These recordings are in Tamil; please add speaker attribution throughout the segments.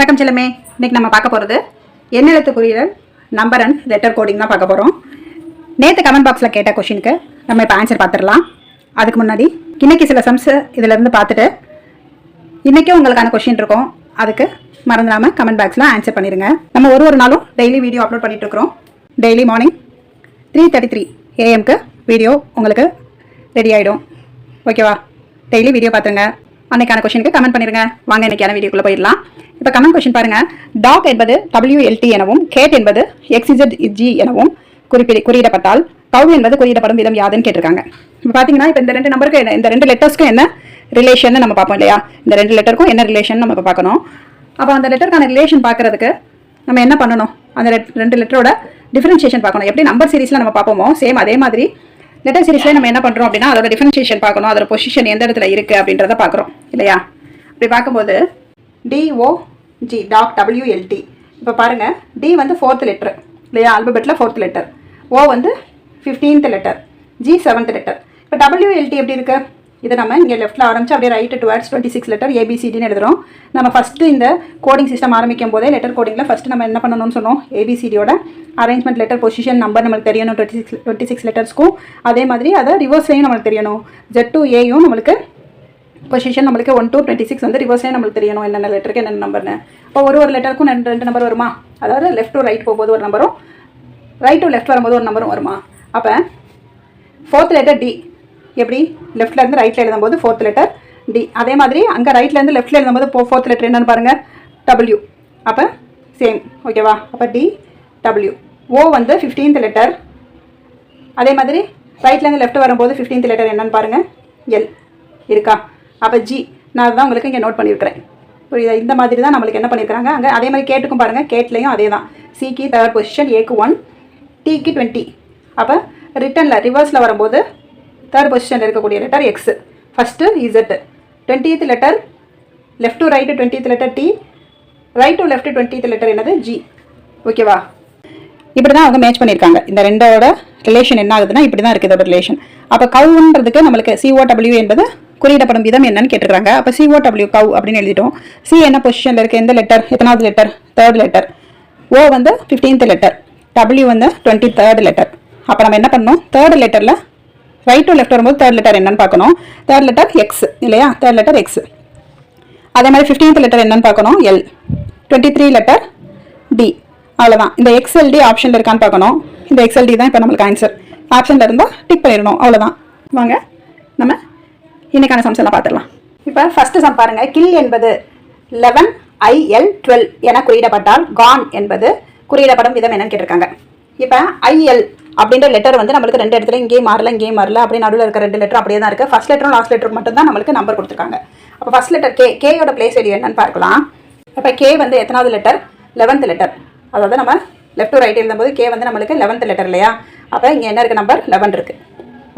Speaker 1: வணக்கம் செல்லமே. இன்னைக்கு நம்ம பார்க்க போகிறது எண்ணெழுத்து குறியீடல் நம்பர் அண்ட் லெட்டர் கோடிங் தான் பார்க்க போகிறோம் நேற்று கமெண்ட் பாக்ஸில் கேட்ட கொஷினுக்கு நம்ம இப்போ ஆன்சர் பார்த்துடலாம். அதுக்கு முன்னாடி இன்றைக்கி சில சம்ஸ் இதிலேருந்து பார்த்துட்டு இன்றைக்கும் உங்களுக்கான கொஷின் இருக்கும். அதுக்கு மறந்துடாமல் கமெண்ட் பாக்ஸில் ஆன்சர் பண்ணிடுங்க நம்ம ஒரு ஒரு நாளும் டெய்லி வீடியோ அப்லோட் பண்ணிட்டு இருக்கிறோம். Daily morning three thirty three ஏஎம்க்கு video உங்களுக்கு ரெடி ஆகிடும் ஓகேவா டெய்லி வீடியோ பார்த்துருங்க. அன்னைக்கான கொஷனுக்கு கமெண்ட் பண்ணிருங்க. வாங்க இன்னைக்கான வீடியோக்குள்ள போயிடலாம். இப்போ கமெண்ட் கொஷின் பாருங்க. டாக் என்பது டபிள்யூஎல்டி எனவும் கேட் என்பது எக்ஸிஜெட் ஜி எனவும் குறிப்பிட குறியிடப்பட்டால் கவு என்பது குறியிடப்படும் விதம் யாதுன்னு கேட்டிருக்காங்க. இப்போ பார்த்தீங்கன்னா இப்போ இந்த ரெண்டு நம்பருக்கு என்ன இந்த ரெண்டு லெட்டர்ஸ்க்கும் என்ன ரிலேஷன் நம்ம பார்ப்போம் இல்லையா? இந்த ரெண்டு லெட்டருக்கும் என்ன ரிலேஷன் நம்ம இப்போ பார்க்கணும். அப்போ அந்த லெட்டருக்கான ரிலேஷன் பார்க்கறதுக்கு நம்ம என்ன பண்ணணும்? அந்த ரெண்டு லெட்டரோட டிஃபரன்ஷியேஷன் பார்க்கணும். எப்படி நம்பர் சீரிஸில் நம்ம பார்ப்போமோ சேம் அதே மாதிரி லெட்டர் சீரிஸ்ல நம்ம என்ன பண்றோம் அப்படின்னா அதோட டிஃபரன்ஷியேஷன் பார்க்கணும். அதோட பொசிஷன் எந்த இடத்துல இருக்கு அப்படின்றத பார்க்குறோம். இல்லையா? அப்படி பார்க்கும்போது டிஓ ஜி டாக் டபிள்யூஎல்டி இப்போ பாருங்க டி வந்து ஃபோர்த் லெட்டர் இல்லையா? ஆல்பபெட்டில் ஃபோர்த் லெட்டர் ஓ வந்து fifteenth letter G seventh letter இப்போ டபிள்யூஎல்டி எப்படி இருக்குது இதை நம்ம இங்கே லெஃப்ட்டில் ஆரம்பிச்சு அப்படியே right towards twenty six letter ஏபிசிடின்னு எழுதுறோம். நம்ம ஃபஸ்ட்டு இந்த கோடிங் சிஸ்டம் ஆரம்பிக்கும் போதே லெட்டர் கோடிங்கில் ஃபஸ்ட்டு நம்ம என்ன பண்ணணும்னு சொன்னோம்? ஏபிசிடியோட அரேஞ்ச்மெண்ட் லெட்டர் பொசிஷன் நம்பர் நமக்கு தெரியணும் டுவெண்ட்டி சிக்ஸ் டுவெண்ட்டி சிக்ஸ் லெட்டர்ஸ்க்கும் அதே மாதிரி அதை ரிவர்ஸ்லேயும் நம்மளுக்கு தெரியணும். ஜெட் டு ஏயும் நம்மளுக்கு பொசிஷன் நம்மளுக்கு ஒன் டூ டுவெண்ட்டி சிக்ஸ் வந்து ரிவர்ஸ்லேயே நம்மளுக்கு தெரியணும். என்னென்ன லெட்டருக்கு என்னென்ன நம்பர்னு இப்போ ஒரு ஒரு லெட்டருக்கும் ரெண்டு ரெண்டு நம்பர் வருமா? அதாவது லெஃப்ட் டு ரைட் போகும்போது ஒரு நம்பரும் ரைட் டு லெஃப்ட் வரும்போது ஒரு நம்பரும் வருமா? அப்போ ஃபோர்த் லெட்டர் டி எப்படி? லெஃப்ட்லேருந்து இருந்து எழுதும்போது ஃபோர்த் லெட்டர் டி அதே மாதிரி அங்கே ரைட்லேருந்து இருந்து எழுதும்போது போ ஃபோர்த் லெட்டர் என்னன்னு பாருங்கள் டபிள்யூ அப்போ சேம் ஓகேவா அப்போ டி டபிள்யூ ஓ வந்து ஃபிஃப்டீன்த் லெட்டர் அதே மாதிரி ரைட்லேருந்து லெஃப்ட் வரும்போது ஃபிஃப்டீன்த் லெட்டர் என்னன்னு பாருங்கள் எல் இருக்கா? அப்போ ஜி நான் அதுதான் உங்களுக்கு இங்கே நோட் பண்ணியிருக்கிறேன் புரியுதா? இந்த மாதிரி தான் நம்மளுக்கு என்ன பண்ணியிருக்காங்க அங்கே அதே மாதிரி கேட்டுக்கும் பாருங்கள் கேட்லேயும் அதே தான். சிக்கு தேர்ட் பொசிஷன் ஏக்கு ஒன் டிக்கு டுவெண்ட்டி அப்போ ரிட்டனில் ரிவர்ஸில் வரும்போது தேர்ட் பொசிஷனில் இருக்கக்கூடிய letter X first Z twentieth letter left to right twentieth letter T right to left twentieth letter என்னது? ஜி ஓகேவா இப்படி தான் அவங்க மேட்ச் பண்ணியிருக்காங்க. இந்த ரெண்டோட ரிலேஷன் என்ன ஆகுதுன்னா இப்படி தான் இருக்குது இதோட ரிலேஷன் அப்போ கவுன்றதுக்கு நம்மளுக்கு சிஓடபிள்யூ என்பது குறியிடப்படும் விதம் என்னன்னு கேட்டிருக்காங்க. அப்போ சிஓடபிள்யூ கவ் அப்படின்னு எழுதிட்டோம். சி என்ன பொசிஷனில் இருக்குது எந்த லெட்டர் எத்தனாவது லெட்டர் தேர்ட் லெட்டர் ஓ வந்து ஃபிஃப்டீன்த் லெட்டர் டபிள்யூ வந்து டுவெண்ட்டி தேர்ட் லெட்டர் அப்போ நம்ம என்ன பண்ணணும்? தேர்ட் லெட்டரில் ரைட் டு லெஃப்ட் வரும்போது தேர்ட் லெட்டர் என்னன்னு பார்க்கணும். தேர்ட் லெட்டர் எக்ஸ் இல்லையா? தேர்ட் லெட்டர் எக்ஸ் அதே மாதிரி ஃபிஃப்டீன்த் லெட்டர் என்னன்னு பார்க்கணும். L twenty three letter T அவ்வளோதான் இந்த எக்ஸ்எல்டி ஆப்ஷனில் இருக்கான்னு பார்க்கணும். இந்த எக்ஸ்எல்டி தான் இப்போ நம்மளுக்கு ஆன்சர் ஆப்ஷனில் இருந்தால் டிக் பண்ணிடணும். அவ்வளோதான் வாங்க நம்ம இன்னைக்கான சம்ஸ் எல்லாம் பார்த்துடலாம். இப்போ ஃபஸ்ட்டு சம் பாருங்கள் கில் என்பது லெவன் ஐஎல் டுவெல் என குறியிடப்பட்டால் கான் என்பது குறியிடப்படும் விதம் என்னன்னு கேட்டிருக்காங்க. இப்போ ஐஎல் அப்படின்ற லெட்டர் வந்து நம்மளுக்கு ரெண்டு இடத்துல இங்கேயும் மாறல இங்கேயும் மாறல. அப்படி நடுவில் இருக்க ரெண்டு லெட்டர் அப்படியே தான் இருக்குது ஃபர்ஸ்ட் லெட்டரும் லாஸ்ட் லெட்டருக்கு மட்டும் தான் நம்மளுக்கு நம்பர் கொடுத்துருக்காங்க. அப்போ ஃபர்ஸ்ட் லெட்டர் கே கேயோட பிளேஸ் ஐடி என்னன்னு பார்க்கலாம். இப்போ கே வந்து எத்தனாவது லெட்டர் லெவன்த் லெட்டர் அதாவது நம்ம லெஃப்ட் டு ரைட் எழுதும்போது கே வந்து நம்மளுக்கு லெவன்த் லெட்டர் இல்லையா? அப்போ இங்கே என்ன இருக்குது நம்பர் லெவன் இருக்குது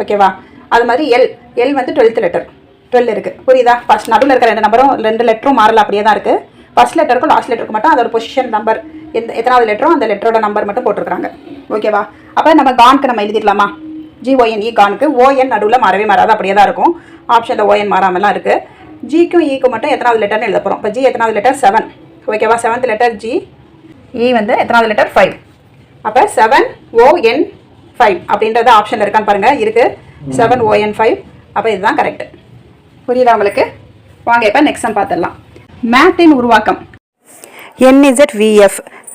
Speaker 1: ஓகேவா அது மாதிரி எல் எல் வந்து டுவெல்த் லெட்டர் டுவெல் இருக்குது புரியுதா? ஃபர்ஸ்ட் நடுவில் இருக்கிற ரெண்டு நம்பரும் ரெண்டு லெட்டரும் மாறல அப்படியே தான் இருக்குது ஃபர்ஸ்ட் லெட்டருக்கும் லாஸ்ட் லெட்டருக்கு மட்டும் அதோட பொசிஷன் நம்பர் எந்த எத்தனாவது லெட்டரோ அந்த லெட்டரோட நம்பர் மட்டும் போட்டிருக்காங்க ஓகேவா அப்போ நம்ம கான்க்கு நம்ம எழுதிடலாமா? ஜிஓஎன்இ கானுக்கு ஓஎன் நடுவில் மாறவே மாறாது அப்படியே தான் இருக்கும். ஆப்ஷனில் ஓஎன் மாறாமலாம் இருக்குது ஜிக்கும் ஈக்கும் மட்டும் எத்தனாவது லெட்டர்னு எழுத போகிறோம் இப்போ ஜி எத்தனாவது லெட்டர் செவன் ஓகேவா செவன்த் லெட்டர் ஜி இ வந்து எத்தனாவது லெட்டர் ஃபைவ் அப்போ செவன் ஓஎன் ஃபைவ் அப்படின்றது ஆப்ஷனில் இருக்கான்னு பாருங்கள் இருக்குது செவன் ஓஎன் ஃபைவ் அப்போ இதுதான் கரெக்ட் புரியுதா உங்களுக்கு? வாங்க இப்போ நெக்ஸ்ட் சம் பார்த்துடலாம். மேத்தின் உருவாக்கம். என்இசட்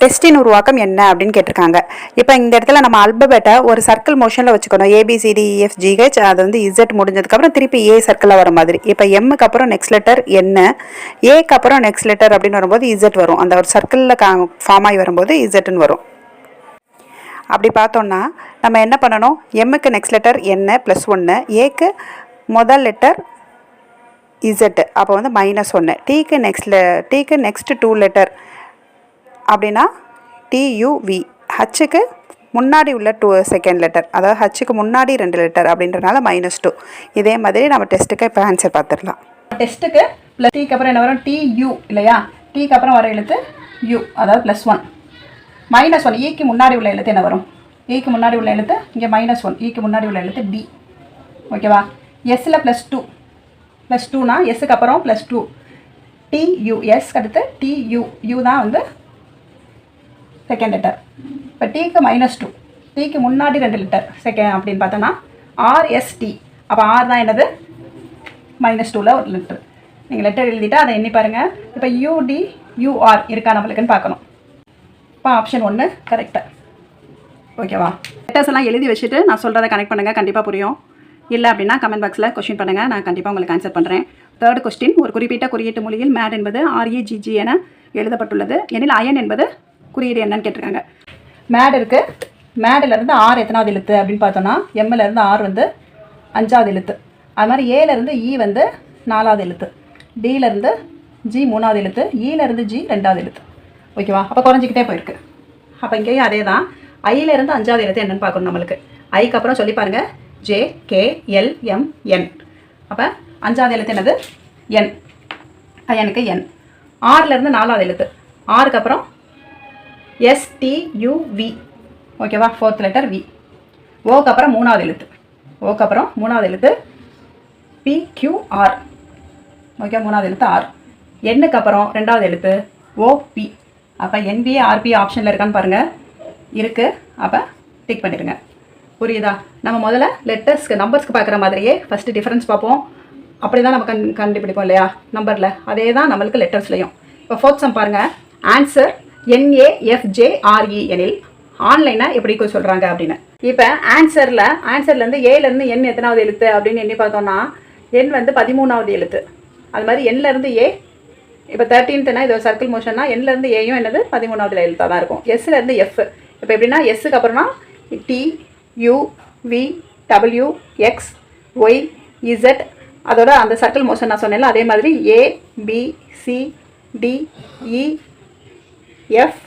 Speaker 1: டெஸ்டின் உருவாக்கம் என்ன அப்படின்னு கேட்டிருக்காங்க. இப்போ இந்த இடத்துல நம்ம அல்பபெட்டை ஒரு சர்க்கிள் மோஷனில் வச்சுக்கணும். ஏபிசிடிஇஎஃப் ஜிஹெச் e, அது வந்து இசட் முடிஞ்சதுக்கப்புறம் திருப்பி ஏ சர்க்கிளில் வர மாதிரி. இப்போ எம்முக்கு அப்புறம் நெக்ஸ்ட் லெட்டர் என்ன? ஏக்கு அப்புறம் நெக்ஸ்ட் லெட்டர் அப்படின்னு வரும்போது இசட் வரும். அந்த ஒரு சர்க்கிளில் கா ஃபார்ம் ஆகி வரும்போது இசட்னு வரும். அப்படி பார்த்தோம்னா நம்ம என்ன பண்ணணும்? எம்முக்கு நெக்ஸ்ட் லெட்டர் என்ன ப்ளஸ் ஒன்று ஏக்கு முதல் லெட்டர் இசட்டு அப்போ வந்து மைனஸ் ஒன்று டீக்கு நெக்ஸ்ட் டீக்கு நெக்ஸ்ட்டு டூ லெட்டர் அப்படின்னா டியூவி ஹச்சுக்கு முன்னாடி உள்ள டூ செகண்ட் லெட்டர் அதாவது ஹச்சுக்கு முன்னாடி ரெண்டு லெட்டர் அப்படின்றனால மைனஸ் டூ இதே மாதிரி நம்ம டெஸ்ட்டுக்கு இப்போ ஆன்சர் பார்த்துடலாம் டெஸ்ட்டுக்கு ப்ளஸ் டீக்கு அப்புறம் என்ன வரும்? டியூ இல்லையா? டீக்கு அப்புறம் வர எழுத்து யூ அதாவது ப்ளஸ் ஒன் மைனஸ் ஒன் ஈக்கு முன்னாடி உள்ள எழுத்து என்ன வரும்? E ஈக்கு முன்னாடி உள்ள எழுத்து இங்கே மைனஸ் ஒன் ஈக்கு e முன்னாடி உள்ள எழுத்து டி ஓகேவா எஸ்ஸில் ப்ளஸ் டூ ப்ளஸ் டூனா எஸ்ஸுக்கு அப்புறம் plus two T U S அடுத்து டியூ யூ தான் வந்து செகண்ட் லெட்டர் இப்போ டீக்கு மைனஸ் டூ டீக்கு முன்னாடி ரெண்டு லிட்டர் செகண்ட் அப்படின்னு பார்த்தோன்னா ஆர்எஸ்டி அப்போ ஆர் தான் என்னது? மைனஸ் டூவில் ஒரு லிட்டர் நீங்கள் லெட்டர் எழுதிட்டு அதை எண்ணி பாருங்கள் இப்போ யூடி யூஆர் இருக்கா நம்மளுக்குன்னு பார்க்கணும். இப்போ ஆப்ஷன் ஒன்று கரெக்டாக ஓகேவா லெட்டர்ஸ் எல்லாம் எழுதி வச்சுட்டு நான் சொல்கிறத கனெக்ட் பண்ணுங்கள் கண்டிப்பாக புரியும். இல்லை அப்படின்னா கமெண்ட் பாக்ஸில் கொஸ்டின் பண்ணுங்கள் நான் கண்டிப்பாக உங்களுக்கு ஆன்சர் பண்ணுறேன் தேர்ட் கொஸ்டின் ஒரு குறிப்பிட்ட குறியீட்டு மொழியில் மேட் என்பது ஆர்இஜிஜி என எழுதப்பட்டுள்ளது. எனில் அயன் என்பது குறியீடு என்னன்னு கேட்டிருக்காங்க. மேட் இருக்குது மேடிலேருந்து ஆறு எத்தனாவது எழுத்து அப்படின்னு பார்த்தோன்னா எம்மில் இருந்து வந்து அஞ்சாவது எழுத்து. அது மாதிரி ஏலேருந்து இ e வந்து நாலாவது எழுத்து. டியிலேருந்து ஜி மூணாவது எழுத்து. E ஈலேருந்து ஜி ரெண்டாவது எழுத்து. ஓகேவா அப்போ குறைஞ்சிக்கிட்டே போயிருக்கு. அப்போ இங்கேயும் அதே தான் ஐயிலேருந்து அஞ்சாவது எழுத்து என்னன்னு பார்க்கணும் நம்மளுக்கு. ஐக்கு அப்புறம் சொல்லி பாருங்க. J K L M N அப்போ அஞ்சாவது எழுத்து என்னது? என் எனக்கு என் ஆறுலேருந்து நாலாவது எழுத்து. ஆறுக்கு அப்புறம் எஸ்டியூவி ஓகேவா ஃபோர்த் லெட்டர் வி ஓக்கு அப்புறம் மூணாவது எழுத்து. ஓக்கு அப்புறம் மூணாவது எழுத்து பிக்யூஆர் ஓகே மூணாவது எழுத்து ஆர் எண்ணுக்கு அப்புறம் ரெண்டாவது எழுத்து ஓபி அப்போ என்பிஏ ஆர்பி ஆப்ஷனில் இருக்கான்னு பாருங்கள் இருக்குது அப்போ டிக் பண்ணிடுங்க. புரியுதா? நம்ம முதல்ல லெட்டர்ஸ்க்கு நம்பர்ஸ்க்கு பார்க்குற மாதிரியே ஃபஸ்ட்டு டிஃப்ரென்ஸ் பார்ப்போம். அப்படி தான் நம்ம கண் கண்டுபிடிப்போம் இல்லையா? நம்பரில் அதே தான் நம்மளுக்கு லெட்டர்ஸ்லையும் இப்போ ஃபோர்த் சம் பாருங்கள் answer N A F J R E எனில் ஆன்லைனாக எப்படி சொல்கிறாங்க அப்படின்னு. இப்போ ஆன்சரில் ஆன்சர்லேருந்து ஏலேருந்து எண் எத்தனாவது எழுத்து அப்படின்னு எண்ணி பார்த்தோம்னா என் வந்து பதிமூணாவது எழுத்து. அது மாதிரி எண்ணிலேருந்து ஏ இப்போ தேர்ட்டீன்த்னா இது ஒரு சர்க்கிள் மோஷன்னா என்லேருந்து ஏயும் என்னது? பதிமூணாவது எழுத்தாக தான் இருக்கும். எஸ்லேருந்து எஃப் இப்போ எப்படின்னா எஸ்ஸுக்கு அப்புறம்னா T U V W X Y Z அதோட அந்த சர்க்கிள் மோஷன் நான் சொன்னேன்ல அதே மாதிரி A B C D E F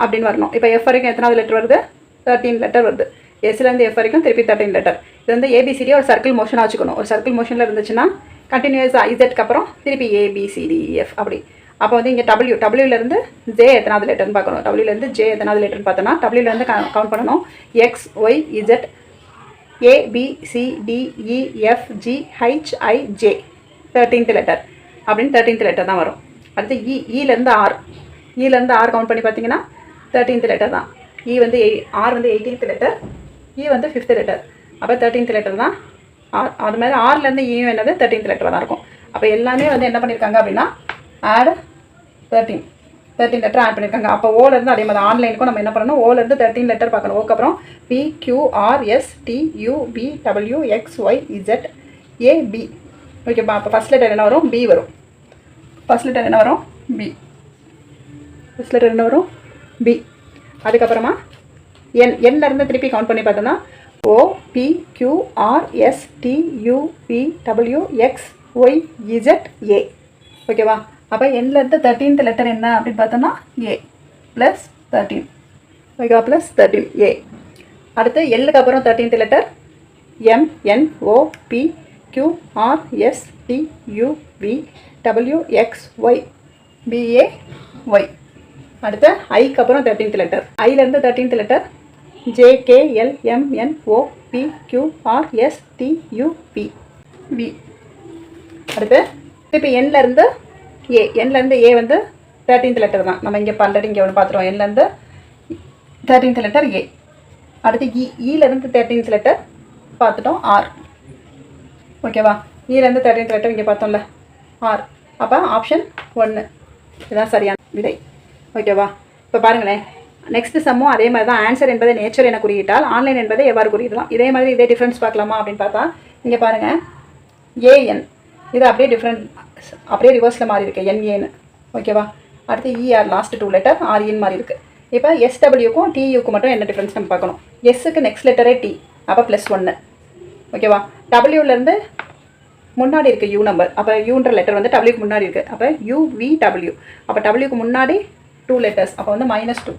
Speaker 1: அப்படின்னு வரணும். இப்போ எஃப் வரைக்கும் எத்தனாவது லெட்டர் வருது? தேர்ட்டீன் லெட்டர் வருது. எஸ்லேருந்து எஃப் வரைக்கும் திருப்பி தேர்ட்டின் லெட்டர் இது வந்து ஏபிசிடி ஒரு சர்க்கிள் மோஷனாக வச்சுக்கணும். ஒரு சர்க்கிள் மோஷனில் இருந்துச்சுன்னா கண்டினியூஸாக இசட்க்கு அப்புறம் திருப்பி ஏபிசிடிஎஃப் அப்படி. அப்போ வந்து இங்கே டபிள்யூ டபிள்யூலேருந்து ஜே எத்தனாவது லெட்டர்னு பார்க்கணும். டபிள்யூலேருந்து ஜே எத்தனாவது லெட்டர்னு பார்த்தோன்னா டபிள்யூலேருந்து கவுண்ட் பண்ணணும். X Y Z A B C H thirteenth letter அப்படின்னு தேர்ட்டீன்த் லெட்டர் தான் வரும். அடுத்து e, e இ இலேருந்து ஆர் e இலேருந்து ஆர் கவுண்ட் பண்ணி பார்த்தீங்கன்னா தேர்ட்டீன்த் லெட்டர் தான். இ வந்து எய் ஆர் வந்து எயிட்டீன்த் லெட்டர் இ வந்து ஃபிஃப்த் லெட்டர் அப்போ தேர்ட்டீன்த் லெட்டர் தான். ஆர் அது மாதிரி ஆர்லேருந்து இயும் என்னது தேர்ட்டீன்த் லெட்டர் தான் இருக்கும். அப்போ எல்லாமே வந்து என்ன பண்ணியிருக்காங்க அப்படின்னா add thirteen thirteen letter add பண்ணியிருக்காங்க அப்போ ஓலேருந்து அதே மாதிரி ஆன்லைனுக்கும் நம்ம என்ன பண்ணணும்? ஓலேருந்து தேர்ட்டின் லெட்டர் பார்க்கணும். ஓக்கப்புறம் P Q R S T U V W X Y Z A B ஓகேப்பா அப்போ ஃபஸ்ட் லெட்டர் என்ன வரும்? பி வரும். ஃபஸ்ட் லெட்டர் என்ன வரும்? பி ஃபஸ்ட் லெட்டர் என்ன வரும்? பி அதுக்கப்புறமா என் எண்ணிலேருந்து திருப்பி கவுண்ட் பண்ணி பார்த்தோம்னா O P Q R S T U V W X Y Z A ஓகேவா அப்போ என்லேருந்து தேர்ட்டீன்த் லெட்டர் என்ன அப்படின்னு பார்த்தோம்னா ஏ ப்ளஸ் தேர்ட்டீன் ஓகேவா ப்ளஸ் தேர்ட்டீன் ஏ அடுத்து எல்லுக்கு அப்புறம் thirteenth letter M N O P Q R S T U V W X Y P A Y அடுத்து ஐக்கு அப்புறம் thirteenth letter ஐலேருந்து thirteenth letter J K L M N O P Q R S V அடுத்து இப்போ என்லேருந்து ஏ என்லேருந்து ஏ வந்து தேர்ட்டீன்த் லெட்டர் தான். நம்ம இங்கே ஆல்ரெடி இங்கே ஒன்று பார்த்துருவோம். என்லேருந்து தேர்ட்டீன்த் லெட்டர் ஏ அடுத்து இ இலேருந்து தேர்ட்டீன்த் லெட்டர் பார்த்துட்டோம் ஆர் ஓகேவா இலேருந்து தேர்ட்டீன்த் லெட்டர் இங்கே பார்த்தோம்ல. ஆர் அப்போ ஆப்ஷன் ஒன்று இதுதான் சரியான விடை. ஓகேவா இப்போ பாருங்களேன். நெக்ஸ்ட் சம்மும் அதே மாதிரி தான். ஆன்சர் என்பதை நேச்சர் என குறியிட்டால் ஆன்லைன் என்பதை எவ்வாறு குறியிடலாம்? இதே மாதிரி இதே டிஃப்ரென்ஸ் பார்க்கலாமா அப்படின்னு பார்த்தா இங்கே பாருங்கள் ஏஎன் இது அப்படியே டிஃப்ரெண்ட் அப்படியே ரிவர்ஸில் மாறி இருக்குது என்ஏன்னு ஓகேவா அடுத்து E R last two letter R E N மாதிரி இருக்குது இப்போ எஸ்டபிள்யூக்கும் டியூக்கும் மட்டும் என்ன டிஃப்ரென்ஸ் நம்ம பார்க்கணும்? எஸ்ஸுக்கு நெக்ஸ்ட் லெட்டரே டி அப்போ ப்ளஸ் ஒன்று ஓகேவா டபிள்யூலேருந்து முன்னாடி இருக்குது யூ நம்பர் அப்போ யூன்ற லெட்டர் வந்து டபிள்யூக்கு முன்னாடி இருக்குது அப்போ யூ வி டபிள்யூ அப்போ டபிள்யூக்கு முன்னாடி டூ லெட்டர்ஸ் அப்போ வந்து மைனஸ் டூ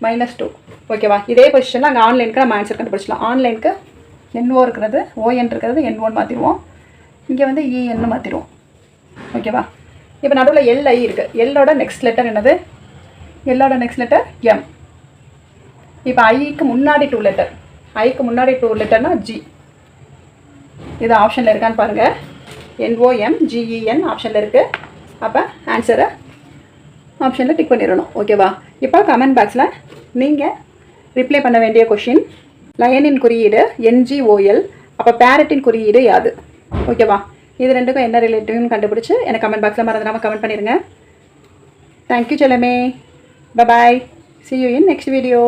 Speaker 1: மைனஸ் டூ ஓகேவா இதே பொசிஷனில் அங்கே ஆன்லைனுக்கு நம்ம ஆன்சர் கண்டுபிடிச்சலாம் ஆன்லைனுக்கு என்ஓ இருக்கிறது ஓஎன் இருக்கிறது என் ஒன் மாற்றிடுவோம் இங்கே வந்து இஎன்னு மாற்றிடுவோம் ஓகேவா இப்போ நடுவில் எல்ஐ இருக்குது எல்லோட நெக்ஸ்ட் லெட்டர் என்னது? எல்லோட நெக்ஸ்ட் லெட்டர் எம் இப்போ ஐக்கு முன்னாடி டூ லெட்டர் ஐக்கு முன்னாடி டூ லெட்டர்னா ஜி இது ஆப்ஷனில் இருக்கான்னு பாருங்கள் என்ஓஎம் ஜிஇஎன் ஆப்ஷனில் இருக்குது அப்போ ஆன்சரை ஆப்ஷனில் டிக் பண்ணிடணும். ஓகேவா இப்போ கமெண்ட் பாக்ஸில் நீங்கள் ரிப்ளை பண்ண வேண்டிய கொஷின் லயனின் குறியீடு என்ஜிஓஎல் அப்போ பேரட்டின் குறியீடு யாது? ஓகேவா இது ரெண்டுக்கும் என்ன ரிலேட்டிவ்னு கண்டுபிடிச்சி எனக்கு கமெண்ட் பாக்ஸில் மறந்துடாமல் கமெண்ட் பண்ணிடுங்க thank you Chellamae. Bye bye see you in next video